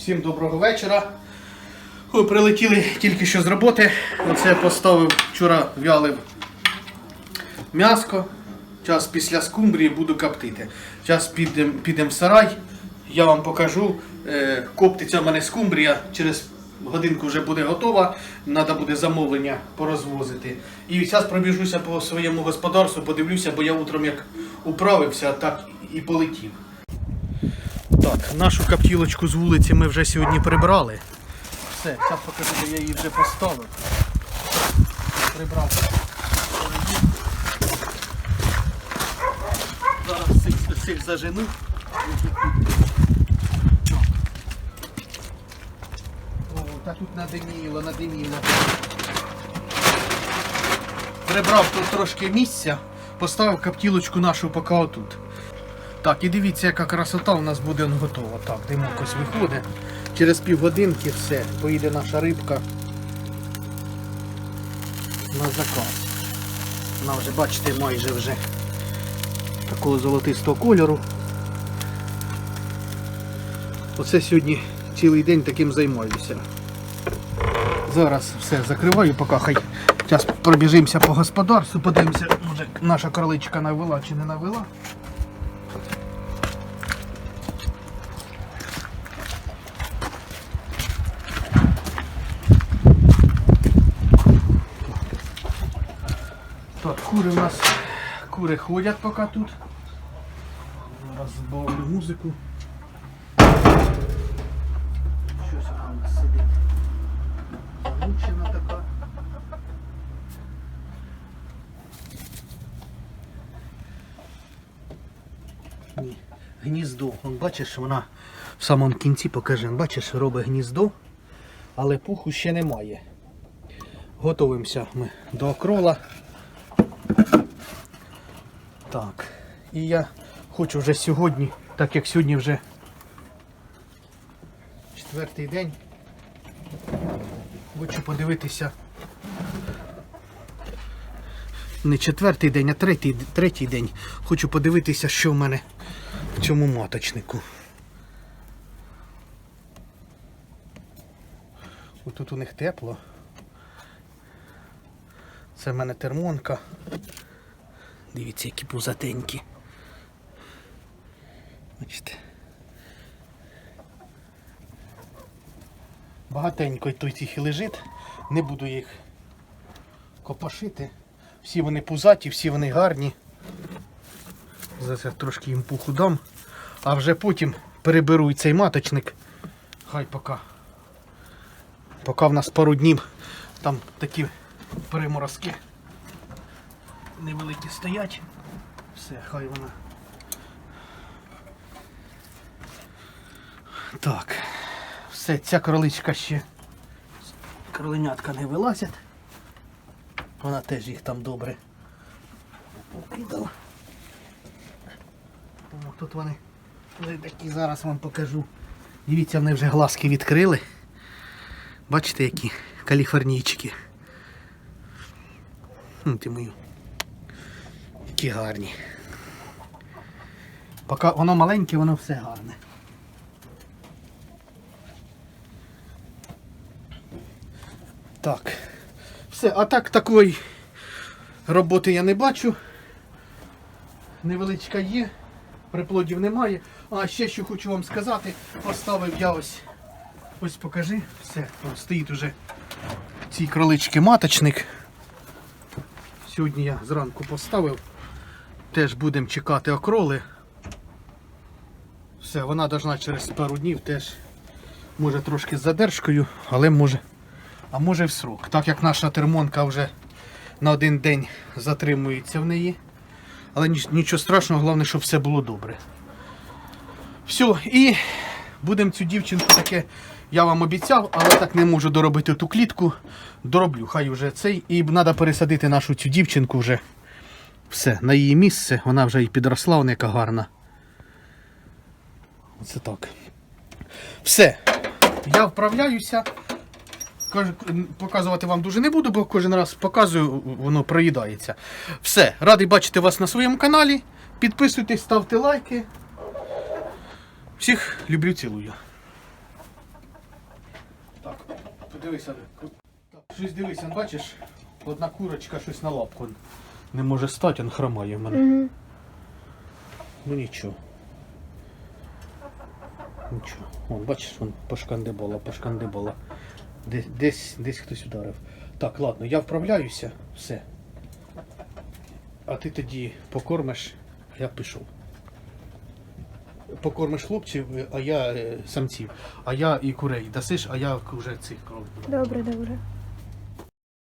Всім доброго вечора. Ой, прилетіли тільки що з роботи. Оце поставив вчора вялив м'яско. Час після скумбрії буду коптити. Час підемо підем в сарай. Я вам покажу. Е, коптиться в мене скумбрія. Через годинку вже буде готова. Треба буде замовлення порозвозити. І зараз пробіжуся по своєму господарству, подивлюся, бо я утром як управився, так і полетів. Так, нашу каптілочку з вулиці ми вже сьогодні прибрали. Все, зараз покажу, де я її вже поставив. Прибрав. Зараз цих, зажену. Та тут надиміло, надиміло. Прибрав тут трошки місця, поставив каптілочку нашу поки отут. Так, і дивіться, яка красота у нас буде готова. Так, димок ось виходить. Через півгодинки все, поїде наша рибка на заказ. Вона вже, бачите, майже вже такого золотистого кольору. Оце сьогодні цілий день таким займаюся. Зараз все закриваю, поки хай зараз пробіжимося по господарству, подивимося, може наша кроличка навела чи не навела. Так, кури у нас кури ходять поки тут. Зараз збавлю музику. Щось вона у нас сидить. Замучена така. Ні, Гніздо. Бачиш, вона в самому кінці покаже. Бачиш, робить гніздо, але пуху ще немає. Готуємося ми до окрола. Так. І я хочу вже сьогодні, так як сьогодні вже четвертий день, хочу подивитися. Не четвертий день, а третій, третій день. Хочу подивитися, що в мене в цьому маточнику. Отут у них тепло. Це в мене термонка. Дивіться, які пузатенькі. Бачите. Багатенько тут їх і лежить. Не буду їх копашити. Всі вони пузаті, всі вони гарні. Зараз я трошки їм пуху дам. А вже потім переберу і цей маточник. Хай поки. Поки в нас пару днів там такі переморозки невеликі стоять. Все, хай вона. Так. Все, ця кроличка ще. Кроленятка не вилазять. Вона теж їх там добре покидала. Тут вони вони такі зараз вам покажу. Дивіться, вони вже глазки відкрили. Бачите, які каліфорнійчики. Ти мою. Які гарні. Поки воно маленьке, воно все гарне. Так. Все, а так такої роботи я не бачу. Невеличка є, приплодів немає. А ще що хочу вам сказати, поставив я ось, ось покажи, все, о, стоїть уже цій кролички маточник. Сьогодні я зранку поставив. Теж будемо чекати окроли. Все, вона должна через пару днів теж може трошки з задержкою, але може, а може в срок. Так як наша термонка вже на один день затримується в неї. Але нічого страшного, головне, щоб все було добре. Все, і будемо цю дівчинку таке, я вам обіцяв, але так не можу доробити ту клітку. Дороблю, хай вже цей. І треба пересадити нашу цю дівчинку вже. Все, на її місце, вона вже і підросла, вона яка гарна. Оце так. Все. Я вправляюся. Показувати вам дуже не буду, бо кожен раз показую, воно проїдається. Все, радий бачити вас на своєму каналі. Підписуйтесь, ставте лайки. Всіх люблю, цілую. Дивися. Щось дивися, бачиш, одна курочка щось на лапку не може стати, він хромає в мене. Угу. Ну нічого. Нічого. Вон, бачиш, вон пошкандибала, пошкандибала. Десь, десь, десь хтось ударив. Так, ладно, я вправляюся, все. А ти тоді покормиш, я пішов. Покормиш хлопців, а я е, самців, а я і курей дасиш, а я вже цих кров. Добре, добре.